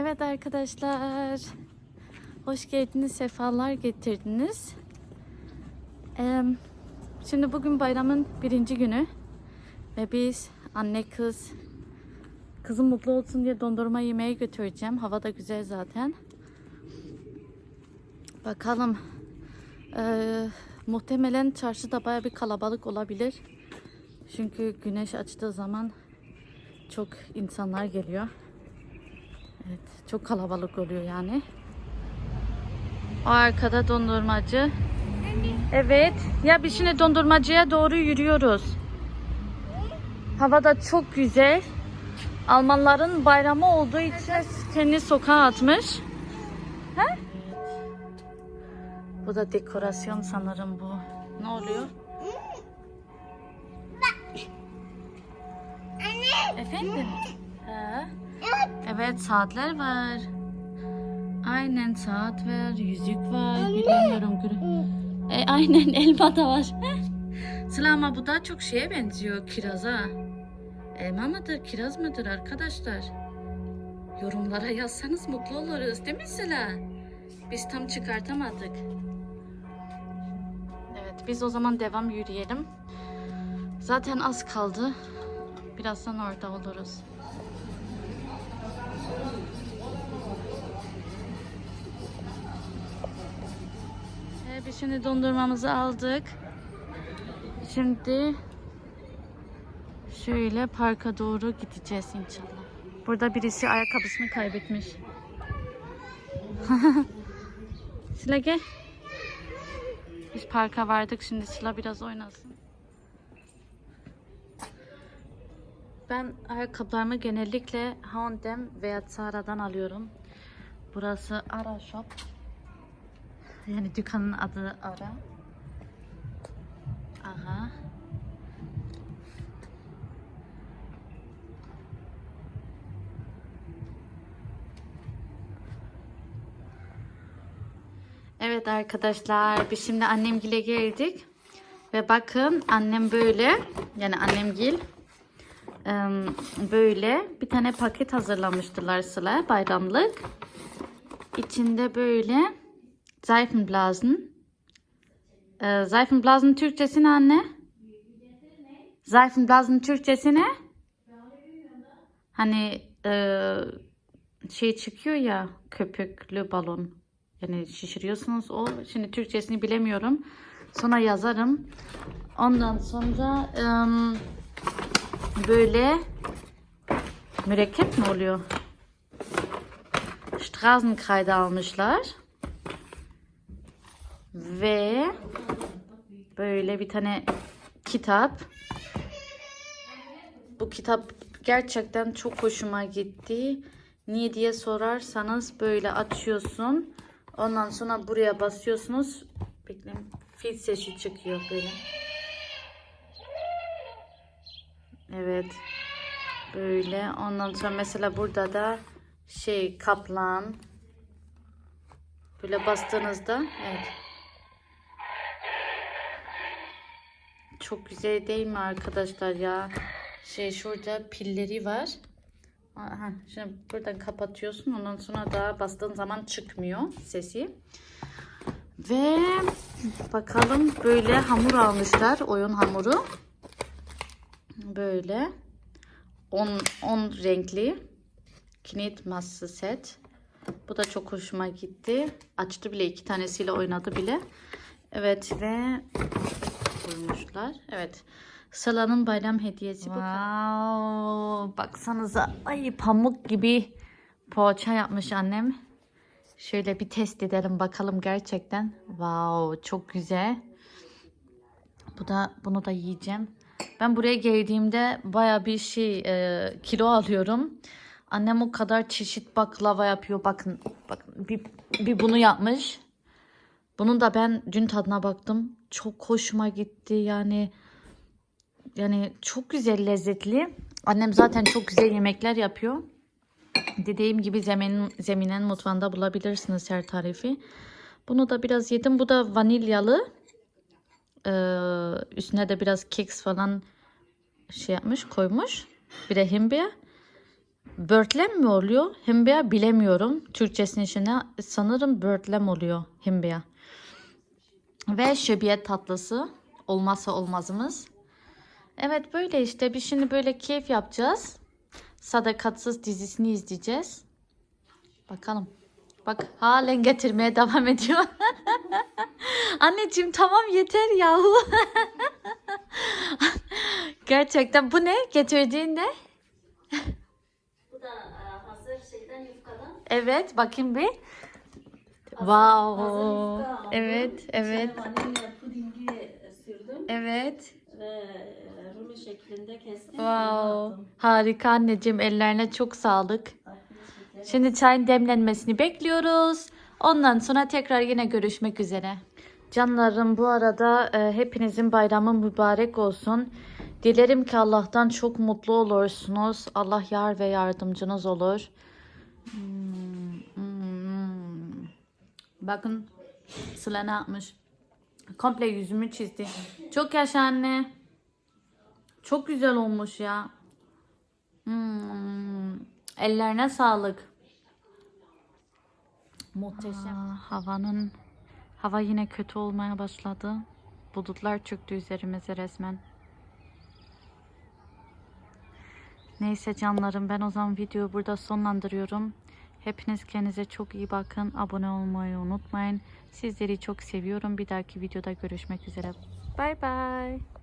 Evet arkadaşlar. Hoş geldiniz, sefalar getirdiniz. Ee, şimdi bugün bayramın birinci günü. Ve biz anne kız, kızım mutlu olsun diye dondurma yemeğe götüreceğim. Hava da güzel zaten. Bakalım. Ee, muhtemelen çarşıda baya bir kalabalık olabilir. Çünkü güneş açtığı zaman çok insanlar geliyor. Evet, çok kalabalık oluyor yani. O arkada dondurmacı. Evet. Ya biz şimdi dondurmacıya doğru yürüyoruz. Hava da çok güzel. Almanların bayramı olduğu için kendi sokağa atmış. Ha? Bu da dekorasyon sanırım bu. Ne oluyor? Efendim? Evet saatler var. Aynen saat var, yüzük var. Bilmiyorum. gör- E, aynen elma da var. Sıla ama bu daha çok şeye benziyor kiraza. Elma mıdır, kiraz mıdır arkadaşlar? Yorumlara yazsanız mutlu oluruz değil mi Sıla? Biz tam çıkartamadık. Evet biz o zaman devam yürüyelim. Zaten az kaldı. Birazdan orada oluruz. Evet, biz şimdi dondurmamızı aldık. Şimdi şöyle parka doğru gideceğiz inşallah. Burada birisi ayakkabısını kaybetmiş. Sıla gel. Biz parka vardık. Şimdi Sıla biraz oynasın. Ben ayakkabılarımı genellikle H&M veya Zara'dan alıyorum. Burası Ara Shop. Yani dükkanın adı Ara. Aha. Evet arkadaşlar biz şimdi annemgile geldik. Ve bakın annem böyle yani annemgil em, böyle bir tane paket hazırlamıştılar Sıla bayramlık. İçinde böyle Seifenblasen. Ee, Seifenblasen Türkçesi ne anne? Seifenblasen Türkçesi ne? Hani e, şey çıkıyor ya köpüklü balon. Yani şişiriyorsunuz o. Şimdi Türkçesini bilemiyorum. Sonra yazarım. Ondan sonra em, böyle mürekkep mi oluyor? Straßenkreide almışlar. Ve böyle bir tane kitap. Bu kitap gerçekten çok hoşuma gitti. Niye diye sorarsanız böyle açıyorsun. Ondan sonra buraya basıyorsunuz. Bekleyin. Fil sesi çıkıyor böyle. Evet. Böyle. Ondan sonra mesela burada da şey kaplan. Böyle bastığınızda evet. Çok güzel değil mi arkadaşlar ya? Şey şurada pilleri var. Aha, şimdi buradan kapatıyorsun. Ondan sonra daha bastığın zaman çıkmıyor sesi. Ve bakalım böyle hamur almışlar. Oyun hamuru. Böyle. 10 10 renkli. Knit masası set. Bu da çok hoşuma gitti. Açtı bile iki tanesiyle oynadı bile. Evet ve koymuşlar. Evet. Sıla'nın bayram hediyesi. Wow, baksanıza ay pamuk gibi poğaça yapmış annem. Şöyle bir test edelim bakalım gerçekten. Wow, çok güzel. Bu da bunu da yiyeceğim. Ben buraya geldiğimde baya bir şey e, kilo alıyorum. Annem o kadar çeşit baklava yapıyor. Bakın, bakın bir, bir bunu yapmış. Bunun da ben dün tadına baktım. Çok hoşuma gitti. Yani yani çok güzel lezzetli. Annem zaten çok güzel yemekler yapıyor. Dediğim gibi zemin, zeminen mutfağında bulabilirsiniz her tarifi. Bunu da biraz yedim. Bu da vanilyalı. Ee, üstüne de biraz keks falan şey yapmış koymuş. Bir de himbiya. börtlem mi oluyor? Himbeya bilemiyorum. Türkçesinin içine sanırım börtlem oluyor himbeya. Ve şöbiyet tatlısı. Olmazsa olmazımız. Evet böyle işte. Biz şimdi böyle keyif yapacağız. Sadakatsız dizisini izleyeceğiz. Bakalım. Bak halen getirmeye devam ediyor. Anneciğim tamam yeter yahu. Gerçekten bu ne? Getirdiğin ne? Bu da e, hazır şeyden yufkadan. Evet bakayım bir. Wow. hazır yufka. Evet, evet. Vanilya pudingi sürdüm Evet. ve e, rulo şeklinde kestim. Wow. Harika anneciğim. Ellerine çok sağlık. Şimdi çayın demlenmesini bekliyoruz. Ondan sonra tekrar yine görüşmek üzere. Canlarım bu arada e, hepinizin bayramı mübarek olsun. Dilerim ki Allah'tan çok mutlu olursunuz. Allah yar ve yardımcınız olur. Hmm, hmm. Bakın Sıla ne yapmış? Komple yüzümü çizdi. Çok yaşa anne. Çok güzel olmuş ya. Hmm. Ellerine sağlık. Muhteşem. havanın hava yine kötü olmaya başladı. Bulutlar çöktü üzerimize resmen. Neyse canlarım ben o zaman videoyu burada sonlandırıyorum. Hepiniz kendinize çok iyi bakın. Abone olmayı unutmayın. Sizleri çok seviyorum. Bir dahaki videoda görüşmek üzere. Bay bay.